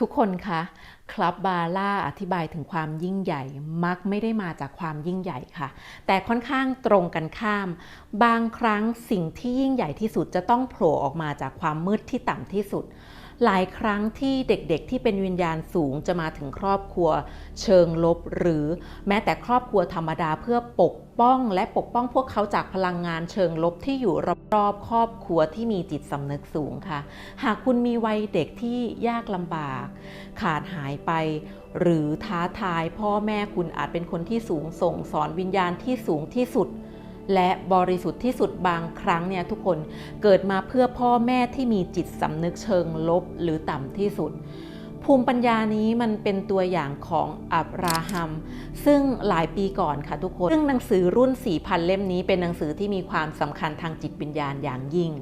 ทุกคนคะคลับบาร่าอธิบายถึงความยิ่งใหญ่ มักไม่ได้มาจากความยิ่งใหญ่ค่ะ แต่ค่อนข้างตรงกันข้าม บางครั้งสิ่งที่ยิ่งใหญ่ที่สุดจะต้องโผล่ออกมาจากความมืดที่ต่ำที่สุด หลายครั้งที่เด็กๆ ที่เป็นวิญญาณสูงจะมาถึงครอบครัว เชิงลบ หรือแม้แต่ครอบครัวธรรมดาเพื่อปก ป้องและปกป้องพวกเขาจากพลังงานเชิงลบที่อยู่รอบๆครอบครัวที่มีจิตสำนึกสูงค่ะ หากคุณมีวัยเด็กที่ยากลำบาก ขาดหายไป หรือท้าทายพ่อแม่คุณอาจเป็นคนที่สูงส่งสอนวิญญาณที่สูงที่สุด และบริสุทธิ์ที่สุดบางครั้งเนี่ยทุกคนเกิดมาเพื่อพ่อแม่ที่มีจิตสำนึกเชิงลบหรือต่ำที่สุด ภูมิปัญญานี้มันเป็นตัวอย่างของอับราฮัม ซึ่งหลายปีก่อนค่ะทุกคน ซึ่งหนังสือรุ่น 4,000 เล่มนี้เป็นหนังสือที่มีความสำคัญทางจิตวิญญาณอย่างยิ่ง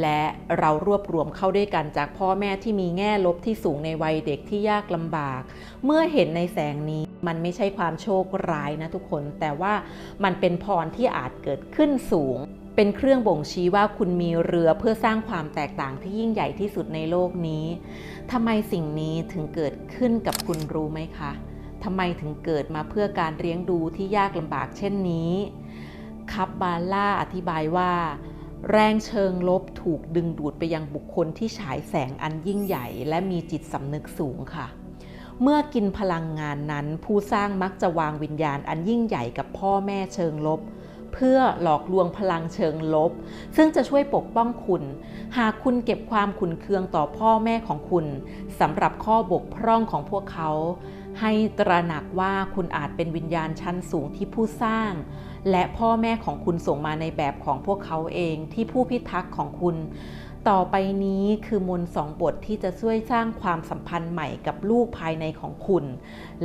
และเรารวบรวมเข้าด้วยกันจากพ่อแม่ที่มีแง่ลบที่สูงในวัยเด็กที่ยากลำบาก เมื่อเห็นในแสงนี้มันไม่ใช่ความโชคร้ายนะทุกคน แต่ว่ามันเป็นพรที่อาจเกิดขึ้นสูง เป็นเครื่องบ่งชี้ว่าคุณมีเรือเพื่อสร้างความแตกต่างที่ยิ่งใหญ่ที่สุดในโลกนี้ทำไมสิ่งนี้ถึงเกิดขึ้นกับคุณรู้ไหมคะทำไมถึงเกิดมาเพื่อการเลี้ยงดูที่ยากลำบากเช่นนี้คับบาล่าอธิบายว่า แรงเชิงลบถูกดึงดูดไปยังบุคคลที่ฉายแสงอันยิ่งใหญ่ และมีจิตสำนึกสูงค่ะ เมื่อกินพลังงานนั้นผู้สร้างมักจะวางวิญญาณอันยิ่งใหญ่กับพ่อแม่เชิงลบ เพื่อหลอกลวงพลังเชิงลบ ซึ่งจะช่วยปกป้องคุณ หากคุณเก็บความขุนเคืองต่อพ่อแม่ของคุณสำหรับข้อบกพร่องของพวกเขา ให้ตระหนักว่าคุณอาจเป็นวิญญาณชั้นสูงที่ผู้สร้าง และพ่อแม่ของคุณส่งมาในแบบของพวกเขาเองที่ผู้พิทักษ์ของคุณต่อไปนี้คือมนต์สองบทที่จะช่วยสร้างความสัมพันธ์ใหม่กับลูกภายในของคุณ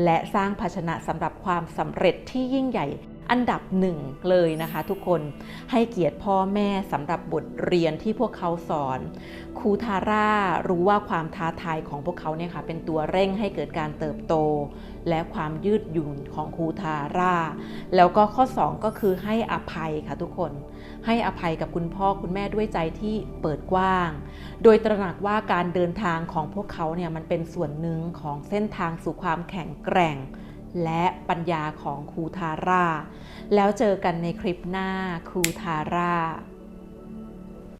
และสร้างภาชนะสำหรับความสำเร็จที่ยิ่งใหญ่ อันดับหนึ่งเลยนะคะทุกคนให้เกียรติพ่อแม่สำหรับบทเรียนที่พวกเขาสอนครูทาร่ารู้ว่าความท้าทายของพวกเขาเนี่ยค่ะเป็นตัวเร่งให้เกิดการเติบโต และความยืดหยุ่นของครูทาร่า แล้วก็ข้อ 2 ก็คือให้อภัยค่ะทุกคน ให้อภัยกับคุณพ่อคุณแม่ด้วยใจที่เปิดกว้าง โดยตระหนักว่าการเดินทางของพวกเขาเนี่ยมันเป็นส่วนหนึ่งของเส้นทางสู่ความแข็งแกร่ง และปัญญาของครูทาร่า แล้วเจอกันในคลิปหน้าครูทาร่า